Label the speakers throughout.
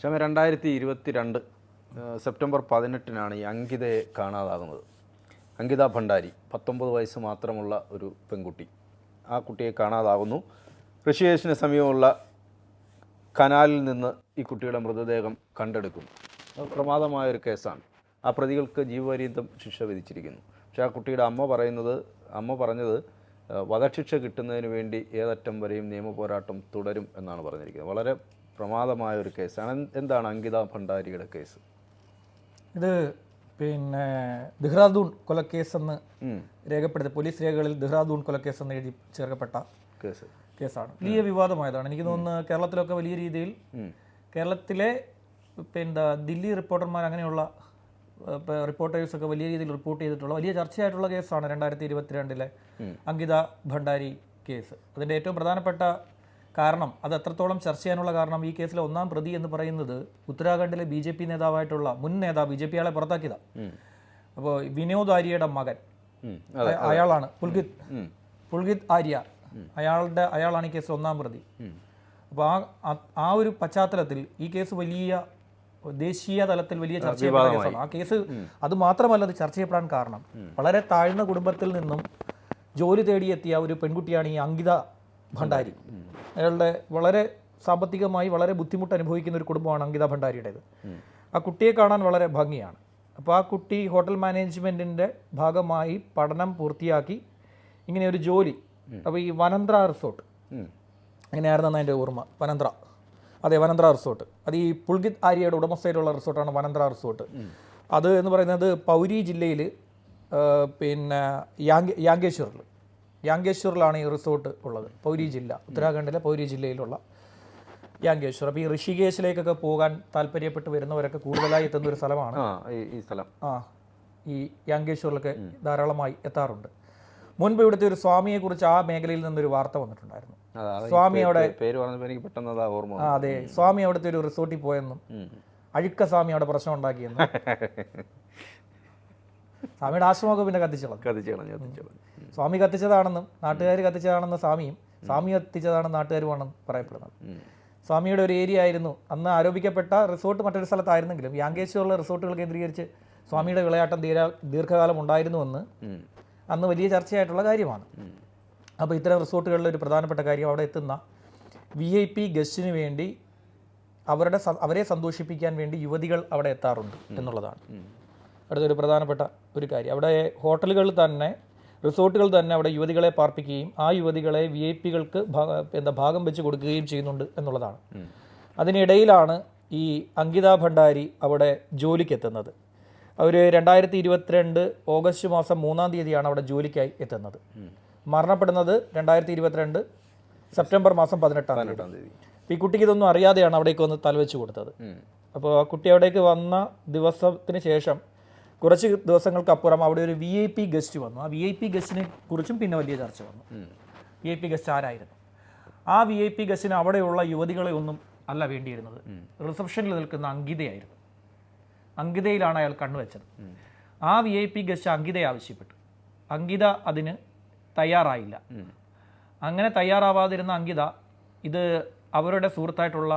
Speaker 1: ക്ഷമ രണ്ടായിരത്തി ഇരുപത്തി രണ്ട് സെപ്റ്റംബർ പതിനെട്ടിനാണ് ഈ അങ്കിതയെ കാണാതാകുന്നത്. അങ്കിത ഭണ്ഡാരി പത്തൊമ്പത് വയസ്സ് മാത്രമുള്ള ഒരു പെൺകുട്ടി. ആ കുട്ടിയെ കാണാതാകുന്നു. ഋഷികേശിന് സമീപമുള്ള കനാലിൽ നിന്ന് ഈ കുട്ടിയുടെ മൃതദേഹം കണ്ടെടുക്കുന്നു. പ്രമാദമായൊരു കേസാണ്. ആ പ്രതികൾക്ക് ജീവപര്യന്തം ശിക്ഷ വിധിച്ചിരിക്കുന്നു. പക്ഷേ ആ കുട്ടിയുടെ അമ്മ പറയുന്നത് അമ്മ പറഞ്ഞത് വധശിക്ഷ കിട്ടുന്നതിന് വേണ്ടി ഏതറ്റം വരെയും നിയമപോരാട്ടം തുടരും എന്നാണ് പറഞ്ഞിരിക്കുന്നത്. വളരെ പ്രമാദമായ ഒരു കേസാണ്. എന്ത്- എന്താണ് അങ്കിത ഭണ്ഡാരിയുടെ കേസ്?
Speaker 2: ഇത് പിന്നെ ദെഹ്റാദൂൺ കൊലക്കേസ് എന്ന് രേഖപ്പെടുത്തി പോലീസ് രേഖകളിൽ ദെഹ്റാദൂൺ കൊലക്കേസ് എന്ന് എഴുതി ചേർക്കപ്പെട്ട
Speaker 1: കേസ്.
Speaker 2: കേസാണ്. വലിയ വിവാദമായതാണ്. എനിക്ക് തോന്നുന്നു കേരളത്തിലൊക്കെ വലിയ രീതിയിൽ കേരളത്തിലെ പിന്നെ ദില്ലി റിപ്പോർട്ടർമാർ അങ്ങനെയുള്ള റിപ്പോർട്ടേഴ്സൊക്കെ വലിയ രീതിയിൽ റിപ്പോർട്ട് ചെയ്തിട്ടുള്ള വലിയ ചർച്ചയായിട്ടുള്ള കേസാണ് രണ്ടായിരത്തി ഇരുപത്തിരണ്ടിലെ അങ്കിത ഭണ്ഡാരി കേസ്. അതിന്റെ ഏറ്റവും പ്രധാനപ്പെട്ട കാരണം അത് എത്രത്തോളം ചർച്ച ചെയ്യാനുള്ള കാരണം ഈ കേസിലെ ഒന്നാം പ്രതി എന്ന് പറയുന്നത് ഉത്തരാഖണ്ഡിലെ ബി ജെ പി നേതാവായിട്ടുള്ള മുൻ നേതാവ് ബി ജെ പി ആളെ പുറത്താക്കിയതാണ് അപ്പോൾ വിനോദ് ആര്യയുടെ മകൻ. അയാളാണ്
Speaker 1: പുൽഗിത്
Speaker 2: പുൽഗിത് ആര്യ. അയാളുടെ അയാളാണ് ഈ കേസിൽ ഒന്നാം പ്രതി. അപ്പോൾ ആ ആ- ആ ഒരു പശ്ചാത്തലത്തിൽ ഈ കേസ് വലിയ ദേശീയ തലത്തിൽ വലിയ ചർച്ച ചെയ്യപ്പെട്ട കേസാണ്. ആ കേസ് അത് മാത്രമല്ല അത് ചർച്ച ചെയ്യപ്പെടാൻ കാരണം. വളരെ താഴ്ന്ന കുടുംബത്തിൽ നിന്നും ജോലി തേടിയെത്തിയ ഒരു പെൺകുട്ടിയാണ് ഈ അങ്കിത ഭണ്ഡാരി അയാളുടെ വളരെ സാമ്പത്തികമായി വളരെ ബുദ്ധിമുട്ട് അനുഭവിക്കുന്ന ഒരു കുടുംബമാണ് അങ്കിത ഭണ്ഡാരിയുടേത്. ആ കുട്ടിയെ കാണാൻ വളരെ ഭംഗിയാണ്. അപ്പോൾ ആ കുട്ടി ഹോട്ടൽ മാനേജ്മെന്റിന്റെ ഭാഗമായി പഠനം പൂർത്തിയാക്കി ഇങ്ങനെ ഒരു ജോലി. അപ്പോൾ ഈ വനന്ത്ര റിസോർട്ട്. എങ്ങനെയായിരുന്നു അതിന്റെ ഓർമ്മ? വനന്ത്ര അതെ വനന്ത്ര റിസോർട്ട്. അത് ഈ പുൽഗിത് ആര്യയുടെ ഉടമസ്ഥയിലുള്ള റിസോർട്ടാണ് വനന്ത്ര റിസോർട്ട്. അത് എന്ന് പറയുന്നത് പൗരി ജില്ലയിൽ പിന്നെ യാങ്കേ യാങ്കേശ്വറിൽ യാങ്കേശ്വറിലാണ് ഈ റിസോർട്ട് ഉള്ളത്. പൗരി ജില്ല ഉത്തരാഖണ്ഡിലെ പൗരി ജില്ലയിലുള്ള യാങ്കേശ്വർ. അപ്പോൾ ഈ ഋഷികേശിലേക്കൊക്കെ പോകാൻ താല്പര്യപ്പെട്ട് വരുന്നവരൊക്കെ കൂടുതലായി എത്തുന്ന ഒരു സ്ഥലമാണ്.
Speaker 1: ആ ഈ- സ്ഥലം.
Speaker 2: ആ ഈ യാങ്കേശ്വറിലൊക്കെ ധാരാളമായി എത്താറുണ്ട്. മുൻപ് ഇവിടുത്തെ ഒരു സ്വാമിയെക്കുറിച്ച് ആ മേഖലയിൽ നിന്നൊരു വാർത്ത വന്നിട്ടുണ്ടായിരുന്നു. സ്വാമി അവിടെ
Speaker 1: പേര് എനിക്ക് പെട്ടെന്ന് ഓർമ്മ
Speaker 2: ആ അതെ. സ്വാമി അവിടുത്തെ ഒരു റിസോർട്ടിൽ പോയെന്നും അഴുക്ക സ്വാമി അവിടെ പ്രശ്നം ഉണ്ടാക്കിയെന്നും. സ്വാമിയുടെ ആശ്രമമൊക്കെ പിന്നെ കത്തിച്ചളഞ്ഞു.
Speaker 1: കത്തിച്ച് കളഞ്ഞു കത്തിച്ചു കളഞ്ഞു
Speaker 2: സ്വാമി കത്തിച്ചതാണെന്നും നാട്ടുകാർ കത്തിച്ചതാണെന്ന് സ്വാമിയും സ്വാമി കത്തിച്ചതാണെന്ന് നാട്ടുകാരുമാണെന്ന് പറയപ്പെടുന്നത്. സ്വാമിയുടെ ഒരു ഏരിയ ആയിരുന്നു. അന്ന് ആരോപിക്കപ്പെട്ട റിസോർട്ട് മറ്റൊരു സ്ഥലത്തായിരുന്നെങ്കിലും യാങ്കേശ്വറിലെ റിസോർട്ടുകൾ കേന്ദ്രീകരിച്ച് സ്വാമിയുടെ വിളയാട്ടം തീരാ ദീർഘകാലം ഉണ്ടായിരുന്നുവെന്ന് അന്ന് വലിയ ചർച്ചയായിട്ടുള്ള കാര്യമാണ്. അപ്പോൾ ഇത്തരം റിസോർട്ടുകളിലെ ഒരു പ്രധാനപ്പെട്ട കാര്യം അവിടെ എത്തുന്ന വി ഐ പി ഗസ്റ്റിന് വേണ്ടി അവരുടെ അവരെ സന്തോഷിപ്പിക്കാൻ വേണ്ടി യുവതികൾ അവിടെ എത്താറുണ്ട് എന്നുള്ളതാണ്. അടുത്തൊരു പ്രധാനപ്പെട്ട ഒരു കാര്യം. അവിടെ ഹോട്ടലുകൾ തന്നെ റിസോർട്ടുകൾ തന്നെ അവിടെ യുവതികളെ പാർപ്പിക്കുകയും ആ യുവതികളെ വി ഐ പികൾക്ക് എന്താ ഭാഗം വെച്ച് കൊടുക്കുകയും ചെയ്യുന്നുണ്ട് എന്നുള്ളതാണ്. അതിനിടയിലാണ് ഈ അങ്കിത ഭണ്ഡാരി അവിടെ ജോലിക്ക് എത്തുന്നത് അവർ രണ്ടായിരത്തി ഇരുപത്തിരണ്ട് ഓഗസ്റ്റ് മാസം മൂന്നാം തീയതിയാണ് അവിടെ ജോലിക്കായി എത്തുന്നത്. മരണപ്പെടുന്നത് രണ്ടായിരത്തി ഇരുപത്തിരണ്ട് സെപ്റ്റംബർ മാസം പതിനെട്ടാം തീയതി. ഈ കുട്ടിക്ക് ഇതൊന്നും അറിയാതെയാണ് അവിടേക്ക് വന്ന് തലവെച്ച് കൊടുത്തത്. അപ്പോൾ ആ കുട്ടി അവിടേക്ക് വന്ന ദിവസത്തിന് ശേഷം കുറച്ച് ദിവസങ്ങൾക്കപ്പുറം അവിടെ ഒരു വി ഐ പി ഗസ്റ്റ് വന്നു. ആ വി ഐ പി ഗസ്റ്റിനെ കുറിച്ചും പിന്നെ വലിയ ചർച്ച വന്നു. വി ഐ പി ഗസ്റ്റ് ആരായിരുന്നു? ആ വി ഐ പി ഗസ്റ്റിന് അവിടെയുള്ള യുവതികളെ ഒന്നും അല്ല വേണ്ടിയിരുന്നത്. റിസപ്ഷനിൽ നിൽക്കുന്ന അങ്കിതയായിരുന്നു. അങ്കിതയിലാണ് അയാൾ കണ്ണുവെച്ചത് ആ വി ഐ പി ഗസ്റ്റ് അങ്കിതയെ ആവശ്യപ്പെട്ടു. അങ്കിത അതിന് തയ്യാറായില്ല. അങ്ങനെ തയ്യാറാവാതിരുന്ന അങ്കിത ഇത് അവരുടെ സുഹൃത്തായിട്ടുള്ള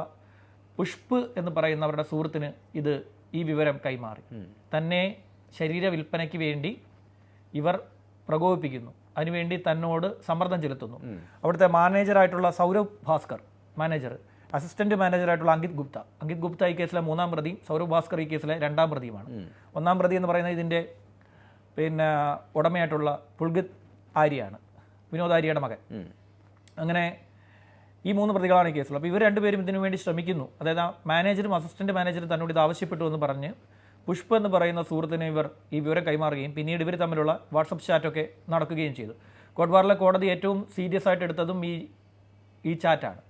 Speaker 2: പുഷ്പ് എന്ന് പറയുന്ന അവരുടെ സുഹൃത്തിന് ഇത് ഈ വിവരം കൈമാറി. തന്നെ ശരീര വിൽപ്പനയ്ക്ക് വേണ്ടി ഇവർ പ്രകോപിപ്പിക്കുന്നു. അതിനുവേണ്ടി തന്നോട് സമ്മർദ്ദം ചെലുത്തുന്നു. അവിടുത്തെ മാനേജറായിട്ടുള്ള സൗരവ് ഭാസ്കർ മാനേജർ അസിസ്റ്റന്റ് മാനേജറായിട്ടുള്ള അങ്കിത് ഗുപ്ത. അങ്കിത് ഗുപ്ത ഈ കേസിലെ മൂന്നാം പ്രതി സൗരവ് ഭാസ്കർ ഈ കേസിലെ രണ്ടാം പ്രതിയുമാണ്. ഒന്നാം പ്രതി എന്ന് പറയുന്നത് ഇതിന്റെ പിന്നെ ഉടമയായിട്ടുള്ള പുൽഗിത് ആര്യയാണ് വിനോദ് ആര്യയുടെ മകൻ. അങ്ങനെ ഈ മൂന്ന് പ്രതികളാണ് ഈ കേസിൽ അപ്പോൾ ഇവർ രണ്ടുപേരും ഇതിനു വേണ്ടി ശ്രമിക്കുന്നു. അതായത് ആ മാനേജറും അസിസ്റ്റന്റ് മാനേജറും തന്നോട് ഇത് ആവശ്യപ്പെട്ടു എന്ന് പറഞ്ഞ് പുഷ്പ എന്ന് പറയുന്ന സുഹൃത്തിന് ഇവർ ഈ വിവരം കൈമാറുകയും പിന്നീട് ഇവർ തമ്മിലുള്ള വാട്സപ്പ് ചാറ്റൊക്കെ നടക്കുകയും ചെയ്തു. കോട്ട്വാറിലെ കോടതി ഏറ്റവും സീരിയസ് ആയിട്ട് എടുത്തതും ഈ ഈ ചാറ്റാണ്.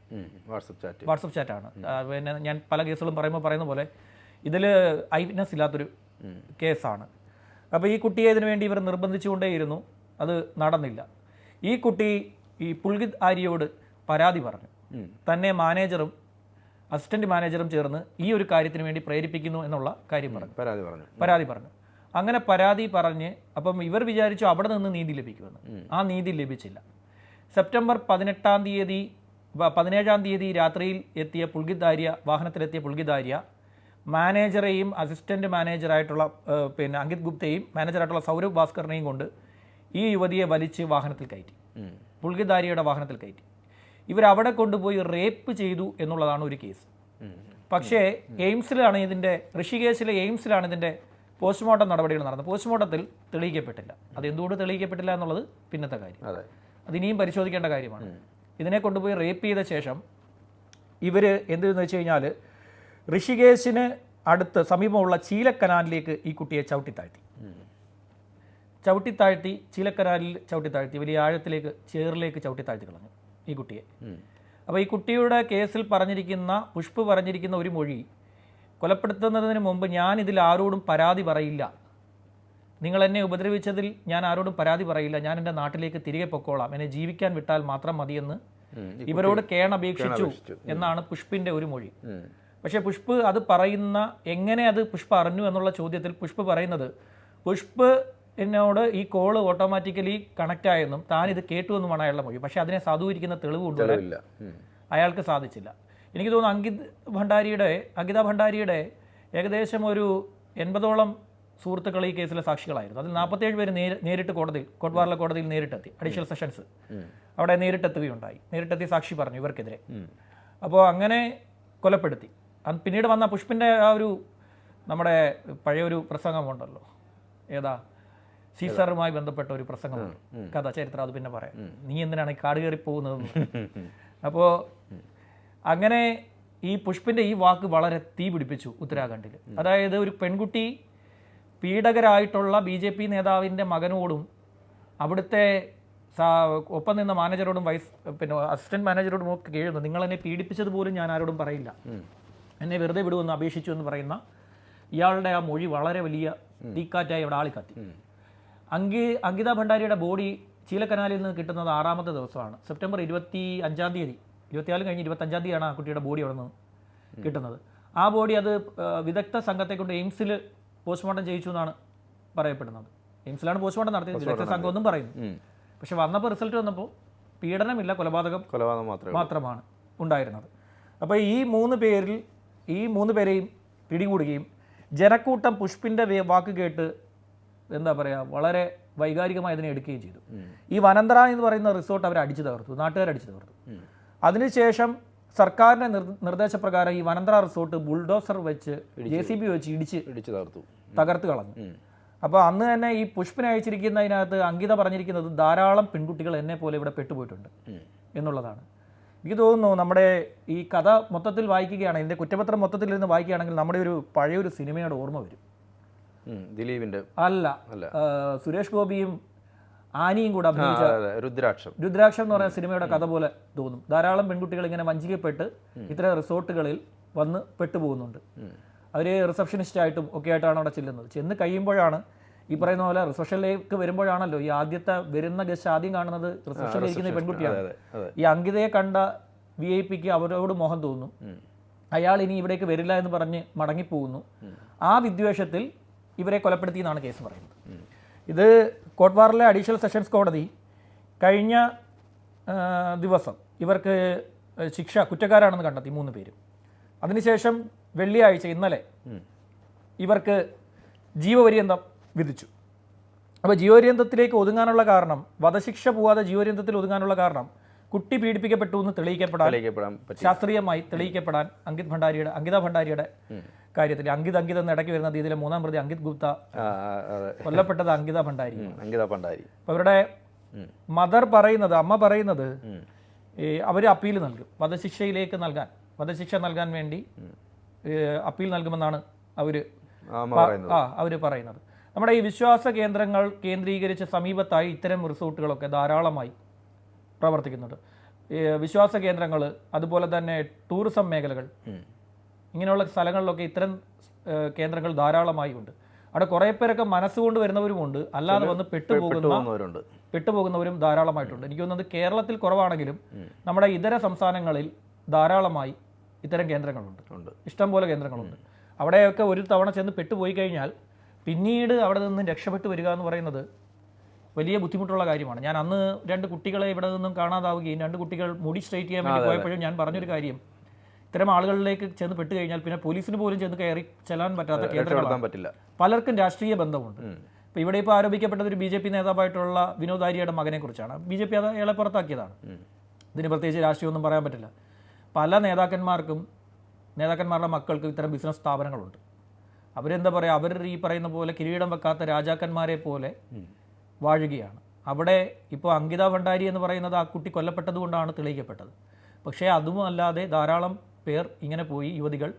Speaker 1: WhatsApp chat.
Speaker 2: വാട്സപ്പ് ചാറ്റാണ്. പിന്നെ ഞാൻ പല കേസുകളും പറയുമ്പോൾ പറയുന്ന പോലെ ഇതിൽ ഐ വിറ്റ്നസ് ഇല്ലാത്തൊരു കേസാണ്. അപ്പോൾ ഈ കുട്ടിയെ ഇതിനു വേണ്ടി ഇവർ നിർബന്ധിച്ചുകൊണ്ടേയിരുന്നു. അത് നടന്നില്ല. ഈ കുട്ടി ഈ പുൽഗിത് ആര്യയോട് പരാതി പറഞ്ഞു. തന്നെ മാനേജറും അസിസ്റ്റന്റ് മാനേജറും ചേർന്ന് ഈ ഒരു കാര്യത്തിന് വേണ്ടി പ്രേരിപ്പിക്കുന്നു എന്നുള്ള കാര്യം പറഞ്ഞു.
Speaker 1: പരാതി പറഞ്ഞു.
Speaker 2: പരാതി പറഞ്ഞു. അങ്ങനെ പരാതി പറഞ്ഞ് അപ്പം ഇവർ വിചാരിച്ചു അവിടെ നിന്ന് നീതി ലഭിക്കുമെന്ന്. ആ നീതി ലഭിച്ചില്ല. സെപ്റ്റംബർ പതിനെട്ടാം തീയതി പതിനേഴാം തീയതി രാത്രിയിൽ എത്തിയ പുൽഗിദാര്യ വാഹനത്തിലെത്തിയ പുൽഗിദാര്യ മാനേജറെയും അസിസ്റ്റന്റ് മാനേജറായിട്ടുള്ള പിന്നെ അങ്കിത് ഗുപ്തയും മാനേജറായിട്ടുള്ള സൗരവ് ഭാസ്കറിനെയും കൊണ്ട് ഈ യുവതിയെ വലിച്ച് വാഹനത്തിൽ കയറ്റി. പുൽഗിദാരിയുടെ വാഹനത്തിൽ കയറ്റി. ഇവരവിടെ കൊണ്ടുപോയി റേപ്പ് ചെയ്തു എന്നുള്ളതാണ് ഒരു കേസ്. പക്ഷേ എയിംസിലാണ് ഇതിന്റെ ഋഷികേശിലെ എയിംസിലാണ് ഇതിന്റെ പോസ്റ്റ്മോർട്ടം നടപടികൾ നടന്നത്. പോസ്റ്റ്മോർട്ടത്തിൽ തെളിയിക്കപ്പെട്ടില്ല. അത് എന്തുകൊണ്ട് തെളിയിക്കപ്പെട്ടില്ല എന്നുള്ളത് പിന്നത്തെ കാര്യം.
Speaker 1: അതെ.
Speaker 2: അത് ഇനിയും പരിശോധിക്കേണ്ട കാര്യമാണ്. ഇതിനെ കൊണ്ടുപോയി റേപ്പ് ചെയ്ത ശേഷം ഇവർ എന്തെന്ന് വെച്ച് കഴിഞ്ഞാൽ ഋഷികേശിന് അടുത്ത് സമീപമുള്ള ചീലക്കനാലിലേക്ക് ഈ കുട്ടിയെ ചവിട്ടിത്താഴ്ത്തി. ചവിട്ടിത്താഴ്ത്തി ചീലക്കനാലിൽ ചവിട്ടിത്താഴ്ത്തി വലിയ ആഴത്തിലേക്ക് ചേറിലേക്ക് ചവിട്ടിത്താഴ്ത്തി കളഞ്ഞു. ഈ കുട്ടിയെ. അപ്പോൾ ഈ കുട്ടിയുടെ കേസിൽ പറഞ്ഞിരിക്കുന്ന പുഷ്പ് പറഞ്ഞിരിക്കുന്ന ഒരു മൊഴി കൊലപ്പെടുത്തുന്നതിന് മുമ്പ് ഞാൻ ഇതിൽ ആരോടും പരാതി പറയില്ല. നിങ്ങൾ എന്നെ ഉപദ്രവിച്ചതിൽ ഞാൻ ആരോടും പരാതി പറയില്ല. ഞാൻ എന്റെ നാട്ടിലേക്ക് തിരികെ പൊക്കോളാം. എന്നെ ജീവിക്കാൻ വിട്ടാൽ മാത്രം മതിയെന്ന്. ഇവരോട് കേണപേക്ഷിച്ചു. എന്നാണ് പുഷ്പിന്റെ ഒരു മൊഴി. പക്ഷേ പുഷ്പ് അത് പറയുന്ന എങ്ങനെ അത് പുഷ്പ അറിഞ്ഞു എന്നുള്ള ചോദ്യത്തിൽ പുഷ്പ് പറയുന്നത് പുഷ്പ് എന്നോട് ഈ കോൾ ഓട്ടോമാറ്റിക്കലി കണക്ട് ആയെന്നും താൻ ഇത് കേട്ടു എന്നുമാണ് അയാളുടെ മൊഴി. പക്ഷേ അതിനെ സാധൂകരിക്കുന്ന തെളിവ് കൊണ്ടുവരാൻ അയാൾക്ക് സാധിച്ചില്ല. എനിക്ക് തോന്നുന്നു അങ്കിത് ഭണ്ഡാരിയുടെ അങ്കിത ഭണ്ഡാരിയുടെ ഏകദേശം ഒരു എൺപതോളം സുഹൃത്തുക്കൾ ഈ കേസിലെ സാക്ഷികളായിരുന്നു. അതിൽ നാൽപ്പത്തേഴ് പേര് നേരിട്ട് കോടതിയിൽ കോട്ട്വാറിലെ കോടതിയിൽ നേരിട്ടെത്തി. Additional sessions. അവിടെ നേരിട്ടെത്തുകയുണ്ടായി. നേരിട്ടെത്തി സാക്ഷി പറഞ്ഞു ഇവർക്കെതിരെ. അപ്പോൾ അങ്ങനെ കൊലപ്പെടുത്തി. പിന്നീട് വന്ന പുഷ്പിന്റെ ആ ഒരു നമ്മുടെ പഴയൊരു പ്രസംഗമുണ്ടല്ലോ. ഏതാ? സീസറുമായി ബന്ധപ്പെട്ട ഒരു പ്രസംഗമുണ്ട്. കഥ ചരിത്രം അത് പിന്നെ പറയാം. നീ എന്തിനാണ് ഈ കാട് കയറി പോകുന്നതെന്ന് അപ്പോൾ അങ്ങനെ ഈ പുഷ്പിന്റെ ഈ വാക്ക് വളരെ തീ പിടിപ്പിച്ചു ഉത്തരാഖണ്ഡിൽ അതായത് ഒരു പെൺകുട്ടി പീഡകരായിട്ടുള്ള ബി ജെ പി നേതാവിന്റെ മകനോടും അവിടുത്തെ ഒപ്പം നിന്ന മാനേജറോടും വൈസ് പിന്നെ അസിസ്റ്റന്റ് മാനേജറോടും ഒക്കെ കേഴുന്നു നിങ്ങൾ എന്നെ പീഡിപ്പിച്ചത് പോലും ഞാൻ ആരോടും പറയില്ല. എന്നെ വെറുതെ വിടുമെന്ന് അപേക്ഷിച്ചു എന്ന് പറയുന്ന ഇയാളുടെ ആ മൊഴി വളരെ വലിയ തീക്കാറ്റായി അവിടെ ആളിക്കത്തി. അങ്കി അങ്കിത ഭണ്ഡാരിയുടെ ബോഡി ചീലക്കനാലിൽ നിന്ന് കിട്ടുന്നത് ആറാമത്തെ ദിവസമാണ്. സെപ്റ്റംബർ ഇരുപത്തി അഞ്ചാം തീയതി. ഇരുപത്തിനാല് കഴിഞ്ഞ് ഇരുപത്തഞ്ചാം തീയതിയാണ് ആ കുട്ടിയുടെ ബോഡി അവിടെ നിന്ന് കിട്ടുന്നത്. ആ ബോഡി അത് വിദഗ്ധ സംഘത്തെ കൊണ്ട് എയിംസിൽ പോസ്റ്റ്മോർട്ടം ചെയ്യിച്ചു എന്നാണ് പറയപ്പെടുന്നത്. എയിംസിലാണ് പോസ്റ്റ്മോർട്ടം നടത്തിയത്. വിദഗ്ധ സംഘം ഒന്നും പറയുന്നു പക്ഷെ വന്നപ്പോൾ റിസൾട്ട് വന്നപ്പോൾ പീഡനമില്ല കൊലപാതകം
Speaker 1: കൊലപാതകം മാത്രമേ
Speaker 2: മാത്രമാണ് ഉണ്ടായിരുന്നത്. അപ്പോൾ ഈ മൂന്ന് പേരിൽ ഈ മൂന്ന് പേരെയും പിടികൂടുകയും ജനക്കൂട്ടം പുഷ്പിന്റെ വാക്ക് കേട്ട് എന്താ പറയുക വളരെ വൈകാരികമായി അതിനെ എടുക്കുകയും ചെയ്തു. ഈ വനന്തറ എന്ന് പറയുന്ന റിസോർട്ട് അവർ അടിച്ചു തകർത്തു നാട്ടുകാർ അടിച്ചു തകർത്തു. അതിനുശേഷം സർക്കാരിന്റെ നിർ നിർദ്ദേശപ്രകാരം ഈ വനന്തറ റിസോർട്ട് ബുൾഡോസർ വെച്ച് ജെ സി ബി വെച്ച് ഇടിച്ച്
Speaker 1: ഇടിച്ചു തകർത്തു.
Speaker 2: തകർത്ത് കളഞ്ഞു. അപ്പോൾ അന്ന് തന്നെ ഈ പുഷ്പിനെ അയച്ചിരിക്കുന്നതിനകത്ത് അങ്കിത പറഞ്ഞിരിക്കുന്നത് ധാരാളം പെൺകുട്ടികൾ എന്നെ പോലെ ഇവിടെ പെട്ടുപോയിട്ടുണ്ട് എന്നുള്ളതാണ്. എനിക്ക് തോന്നുന്നു നമ്മുടെ ഈ കഥ മൊത്തത്തിൽ വായിക്കുകയാണ് ഇതിന്റെ കുറ്റപത്രം മൊത്തത്തിൽ ഇരുന്ന് വായിക്കുകയാണെങ്കിൽ നമ്മുടെ ഒരു പഴയൊരു സിനിമയുടെ ഓർമ്മ വരും.
Speaker 1: ദിലീപിന്റെ
Speaker 2: അല്ല.
Speaker 1: അല്ല.
Speaker 2: സുരേഷ് ഗോപിയും ആനിയും കൂടെ അഭിനയിച്ച.
Speaker 1: രുദ്രാക്ഷം.
Speaker 2: രുദ്രാക്ഷം എന്ന് പറയുന്ന സിനിമയുടെ കഥ പോലെ തോന്നും. ധാരാളം പെൺകുട്ടികൾ ഇങ്ങനെ വഞ്ചിക്കപ്പെട്ട് ഇത്ര റിസോർട്ടുകളിൽ വന്ന് പെട്ടുപോകുന്നുണ്ട്. അവർ റിസപ്ഷനിസ്റ്റ് ആയിട്ടും ഒക്കെ ആയിട്ടാണ് അവിടെ ചെല്ലുന്നത്. ചെന്ന് കഴിയുമ്പോഴാണ് ഈ പറയുന്ന പോലെ റിസപ്ഷനിലേക്ക് വരുമ്പോഴാണല്ലോ ഈ ആദ്യത്തെ വരുന്ന ഗസ്റ്റ് ആദ്യം കാണുന്നത് റിസപ്ഷനിൽ ഇരിക്കുന്ന പെൺകുട്ടിയാണ്. ഈ അങ്കിതയെ കണ്ട വി ഐ പിക്ക് അവരോട് മോഹം തോന്നുന്നു അയാൾ ഇനി ഇവിടേക്ക് വരില്ല എന്ന് പറഞ്ഞ് മടങ്ങിപ്പോകുന്നു. ആ വിദ്വേഷത്തിൽ ഇവരെ കൊലപ്പെടുത്തി എന്നാണ് കേസ് പറയുന്നത്. ഇത് കോട്ട്വാറിലെ അഡീഷണൽ സെഷൻസ് കോടതി കഴിഞ്ഞ ദിവസം ഇവർക്ക് ശിക്ഷ കുറ്റക്കാരാണെന്ന് കണ്ടെത്തി മൂന്ന് പേരും. അതിനുശേഷം വെള്ളിയാഴ്ച ഇന്നലെ ഇവർക്ക് ജീവപര്യന്തം വിധിച്ചു. അപ്പോൾ ജീവപര്യന്തത്തിലേക്ക് ഒതുങ്ങാനുള്ള കാരണം വധശിക്ഷ പോവാതെ ജീവപര്യന്തത്തിൽ ഒതുങ്ങാനുള്ള കാരണം കുട്ടി പീഡിപ്പിക്കപ്പെട്ടു എന്ന് തെളിയിക്കപ്പെടാൻ ശാസ്ത്രീയമായി തെളിയിക്കപ്പെടാൻ അങ്കിത് ഭണ്ഡാരിയുടെ അങ്കിത ഭണ്ഡാരിയുടെ കാര്യത്തിൽ അങ്കിത് അങ്കിത എന്ന് ഇടയ്ക്ക് വരുന്ന രീതിയിലെ മൂന്നാം പ്രതി അങ്കിത് ഗുപ്ത കൊല്ലപ്പെട്ടത് അങ്കിത ഭണ്ഡാരി.
Speaker 1: അങ്കിത
Speaker 2: ഭണ്ഡാരി. അവരുടെ മദർ പറയുന്നത് അമ്മ പറയുന്നത്. അവർ അപ്പീൽ നൽകും വധശിക്ഷയിലേക്ക് നൽകാൻ വധശിക്ഷ നൽകാൻ വേണ്ടി അപ്പീൽ നൽകുമെന്നാണ് അവർ
Speaker 1: ആ
Speaker 2: അവർ പറയുന്നത്. നമ്മുടെ ഈ വിശ്വാസ കേന്ദ്രങ്ങൾ കേന്ദ്രീകരിച്ച് സമീപത്തായി ഇത്തരം റിസോർട്ടുകളൊക്കെ ധാരാളമായി പ്രവർത്തിക്കുന്നുണ്ട് വിശ്വാസ കേന്ദ്രങ്ങൾ അതുപോലെ തന്നെ ടൂറിസം മേഖലകൾ. ഇങ്ങനെയുള്ള സ്ഥലങ്ങളിലൊക്കെ ഇത്തരം കേന്ദ്രങ്ങൾ ധാരാളമായി ഉണ്ട്. അവിടെ കുറേ പേരൊക്കെ മനസ്സുകൊണ്ട് വരുന്നവരുമുണ്ട് അല്ലാതെ വന്ന് പെട്ടുപോകുന്ന
Speaker 1: പെട്ടുപോകുന്നവരുണ്ട്.
Speaker 2: പെട്ടുപോകുന്നവരും ധാരാളമായിട്ടുണ്ട്. എനിക്ക് തോന്നുന്നത് കേരളത്തിൽ കുറവാണെങ്കിലും നമ്മുടെ ഇതര സംസ്ഥാനങ്ങളിൽ ധാരാളമായി ഇത്തരം കേന്ദ്രങ്ങളുണ്ട്. ഇഷ്ടംപോലെ കേന്ദ്രങ്ങളുണ്ട്. അവിടെയൊക്കെ ഒരു തവണ ചെന്ന് പെട്ടുപോയി കഴിഞ്ഞാൽ പിന്നീട് അവിടെ നിന്ന് രക്ഷപ്പെട്ടു വരിക എന്ന് പറയുന്നത് വലിയ ബുദ്ധിമുട്ടുള്ള കാര്യമാണ്. ഞാൻ അന്ന് രണ്ട് കുട്ടികളെ ഇവിടെ നിന്നും കാണാതാവുകയും രണ്ട് കുട്ടികൾ മുടി സ്ട്രൈറ്റ് ചെയ്യാൻ വേണ്ടി പോയപ്പോഴും ഞാൻ പറഞ്ഞൊരു കാര്യം ഇത്തരം ആളുകളിലേക്ക് ചെന്ന് പെട്ട് കഴിഞ്ഞാൽ പിന്നെ പോലീസിന് പോലും ചെന്ന് കയറി ചെല്ലാൻ പറ്റാത്ത കേന്ദ്രങ്ങളാണ്. പലർക്കും രാഷ്ട്രീയ ബന്ധമുണ്ട്. ഇപ്പോൾ ഇവിടെ ഇപ്പോൾ ആരോപിക്കപ്പെട്ട ഒരു ബി ജെ പി നേതാവായിട്ടുള്ള വിനോദാരിയുടെ മകനെ കുറിച്ചാണ്. ബി ജെ പി അത് അയാളെ പുറത്താക്കിയതാണ്. ഇതിന് പ്രത്യേകിച്ച് രാഷ്ട്രീയമൊന്നും പറയാൻ പറ്റില്ല. പല നേതാക്കന്മാർക്കും നേതാക്കന്മാരുടെ മക്കൾക്ക് ഇത്തരം ബിസിനസ് സ്ഥാപനങ്ങളുണ്ട്. അവരെന്താ പറയുക അവർ ഈ പറയുന്ന പോലെ കിരീടം വെക്കാത്ത രാജാക്കന്മാരെ പോലെ വാഴുകയാണ്. അവിടെ ഇപ്പോൾ അങ്കിത ഭണ്ഡാരി എന്ന് പറയുന്നത് ആ കുട്ടി കൊല്ലപ്പെട്ടതുകൊണ്ടാണ് തെളിയിക്കപ്പെട്ടത്. പക്ഷേ അതുമല്ലാതെ ധാരാളം പേർ ഇങ്ങനെ പോയി യുവതികൾ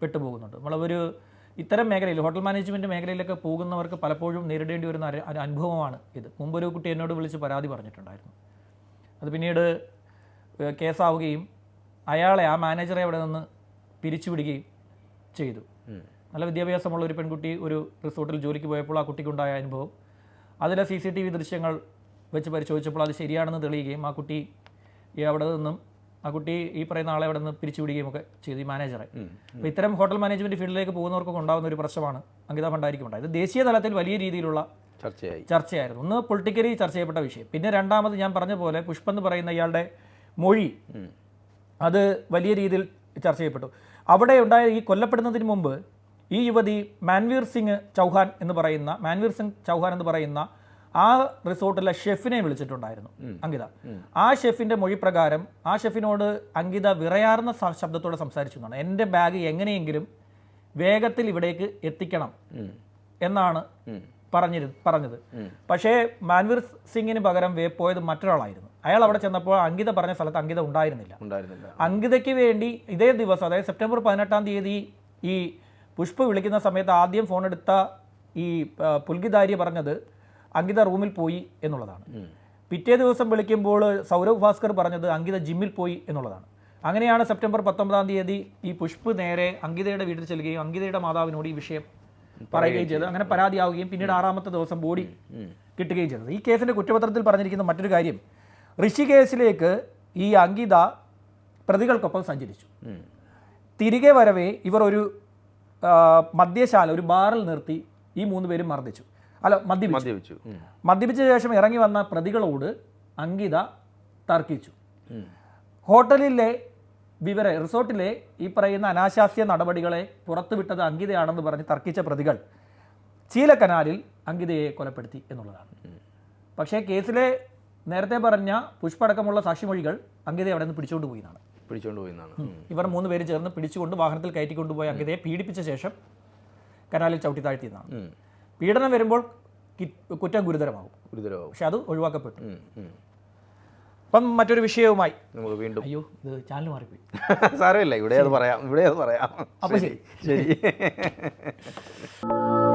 Speaker 2: പെട്ടുപോകുന്നുണ്ട്. നമ്മളൊരു ഇത്തരം മേഖലയിൽ ഹോട്ടൽ മാനേജ്മെന്റ് മേഖലയിലൊക്കെ പോകുന്നവർക്ക് പലപ്പോഴും നേരിടേണ്ടി വരുന്ന അനുഭവമാണ് ഇത്. മുമ്പൊരു കുട്ടി എന്നോട് വിളിച്ച് പരാതി പറഞ്ഞിട്ടുണ്ടായിരുന്നു. അത് പിന്നീട് കേസാവുകയും അയാളെ ആ മാനേജറെ അവിടെ നിന്ന് പിരിച്ചുവിടുകയും ചെയ്തു. നല്ല വിദ്യാഭ്യാസമുള്ള ഒരു പെൺകുട്ടി ഒരു റിസോർട്ടിൽ ജോലിക്ക് പോയപ്പോൾ ആ കുട്ടിക്കുണ്ടായ അനുഭവം അതിലെ സി സി ടി വി ദൃശ്യങ്ങൾ വെച്ച് പരിശോധിച്ചപ്പോൾ അത് ശരിയാണെന്ന് തെളിയുകയും ആ കുട്ടി ഈ അവിടെ നിന്നും ആ കുട്ടി ഈ പറയുന്ന ആളെ അവിടെ നിന്ന് പിരിച്ചുവിടുകയും ഒക്കെ ചെയ്തു ഈ മാനേജറെ. അപ്പോൾ ഇത്തരം ഹോട്ടൽ മാനേജ്മെന്റ് ഫീൽഡിലേക്ക് പോകുന്നവർക്കൊക്കെ ഉണ്ടാകുന്ന ഒരു പ്രശ്നമാണ് അങ്കിത ഭണ്ഡാരിക്കും ഉണ്ടായത്. ഇത് ദേശീയ തലത്തിൽ വലിയ രീതിയിലുള്ള
Speaker 1: ചർച്ചയായി.
Speaker 2: ചർച്ചയായിരുന്നു. ഒന്ന് പൊളിറ്റിക്കലി ചർച്ച ചെയ്യപ്പെട്ട വിഷയം. പിന്നെ രണ്ടാമത് ഞാൻ പറഞ്ഞ പോലെ പുഷ്പെന്ന് പറയുന്ന ഇയാളുടെ മൊഴി അത് വലിയ രീതിയിൽ ചർച്ച ചെയ്യപ്പെട്ടു അവിടെ ഉണ്ടായ ഈ കൊല്ലപ്പെടുന്നതിന് മുമ്പ് ഈ യുവതി മാൻവീർ സിംഗ് ചൗഹാൻ എന്ന് പറയുന്ന മാൻവീർ സിംഗ് ചൗഹാൻ എന്ന് പറയുന്ന ആ റിസോർട്ടിലെ ഷെഫിനെ വിളിച്ചിട്ടുണ്ടായിരുന്നു അങ്കിത. ആ ഷെഫിന്റെ മൊഴി പ്രകാരം ആ ഷെഫിനോട് അങ്കിത വിറയാർന്ന ശബ്ദത്തോടെ സംസാരിച്ചു എന്നാണ്. എന്റെ ബാഗ് എങ്ങനെയെങ്കിലും വേഗത്തിൽ ഇവിടേക്ക് എത്തിക്കണം എന്നാണ് പറഞ്ഞിരു പറഞ്ഞത്. പക്ഷേ മാൻവീർ സിംഗിന് പകരം വേ പോയത് മറ്റൊരാളായിരുന്നു. അയാൾ അവിടെ ചെന്നപ്പോൾ അങ്കിത പറഞ്ഞ സ്ഥലത്ത് അങ്കിത ഉണ്ടായിരുന്നില്ല.
Speaker 1: ഉണ്ടായിരുന്നില്ല.
Speaker 2: അങ്കിതയ്ക്ക് വേണ്ടി ഇതേ ദിവസം അതായത് സെപ്റ്റംബർ പതിനെട്ടാം തീയതി ഈ പുഷ്പ വിളിക്കുന്ന സമയത്ത് ആദ്യം ഫോൺ എടുത്ത ഈ പുൽഗിദാരി പറഞ്ഞത് അങ്കിത റൂമിൽ പോയി എന്നുള്ളതാണ്. പിറ്റേ ദിവസം വിളിക്കുമ്പോൾ സൗരവ് ഭാസ്കർ പറഞ്ഞത് അങ്കിത ജിമ്മിൽ പോയി എന്നുള്ളതാണ്. അങ്ങനെയാണ് സെപ്റ്റംബർ പത്തൊമ്പതാം തീയതി ഈ പുഷ്പ് നേരെ അങ്കിതയുടെ വീട്ടിൽ ചെല്ലുകയും അങ്കിതയുടെ മാതാവിനോട് ഈ വിഷയം പറയുകയും ചെയ്തു. അങ്ങനെ പരാതിയാവുകയും പിന്നീട് ആറാമത്തെ ദിവസം ബോഡി കിട്ടുകയും ചെയ്തത് ഈ കേസിന്റെ കുറ്റപത്രത്തിൽ പറഞ്ഞിരിക്കുന്ന മറ്റൊരു കാര്യം ഋഷികേസിലേക്ക് ഈ അങ്കിത പ്രതികൾക്കൊപ്പം സഞ്ചരിച്ചു. തിരികെ വരവേ ഇവർ ഒരു മദ്യശാല ഒരു ബാറിൽ നിർത്തി ഈ മൂന്ന് പേരും മർദ്ദിച്ചു. അല്ല മദ്യപിച്ചു.
Speaker 1: മദ്യപിച്ചു.
Speaker 2: മദ്യപിച്ച ശേഷം ഇറങ്ങി വന്ന പ്രതികളോട് അങ്കിത തർക്കിച്ചു. ഹോട്ടലിലെ വിവര റിസോർട്ടിലെ ഈ പറയുന്ന അനാശാസ്യ നടപടികളെ പുറത്തുവിട്ടത് അങ്കിതയാണെന്ന് പറഞ്ഞ് തർക്കിച്ച പ്രതികൾ ചീലക്കനാലിൽ അങ്കിതയെ കൊലപ്പെടുത്തി എന്നുള്ളതാണ്. പക്ഷേ കേസിലെ നേരത്തെ പറഞ്ഞ പുഷ്പടക്കമുള്ള സാക്ഷിമൊഴികൾ അങ്കിതയെ അവിടെ നിന്ന് പിടിച്ചുകൊണ്ട് പോയി എന്നാണ്
Speaker 1: പിടിച്ചോണ്ട് പോയി എന്നാണ്
Speaker 2: ഇവർ മൂന്ന് പേര് ചേർന്ന് പിടിച്ചുകൊണ്ട് വാഹനത്തിൽ കയറ്റി കൊണ്ടുപോയ അങ്കിതയെ പീഡിപ്പിച്ച ശേഷം കനാലിൽ ചവിട്ടി താഴ്ത്തിയെന്നാണ്. പീഡനം വരുമ്പോൾ കുറ്റം ഗുരുതരമാകും.
Speaker 1: ഗുരുതരമാകും.
Speaker 2: പക്ഷെ അത് ഒഴിവാക്കപ്പെട്ടു. അപ്പം മറ്റൊരു വിഷയവുമായി
Speaker 1: നമുക്ക് വീണ്ടും
Speaker 2: അയ്യോ ഇത് ചാനൽ മാറിപ്പോയി.
Speaker 1: സാരമില്ല ഇവിടെ അത് പറയാം ഇവിടെ അത് പറയാം.
Speaker 2: അപ്പോൾ
Speaker 1: ശരി. ശരി.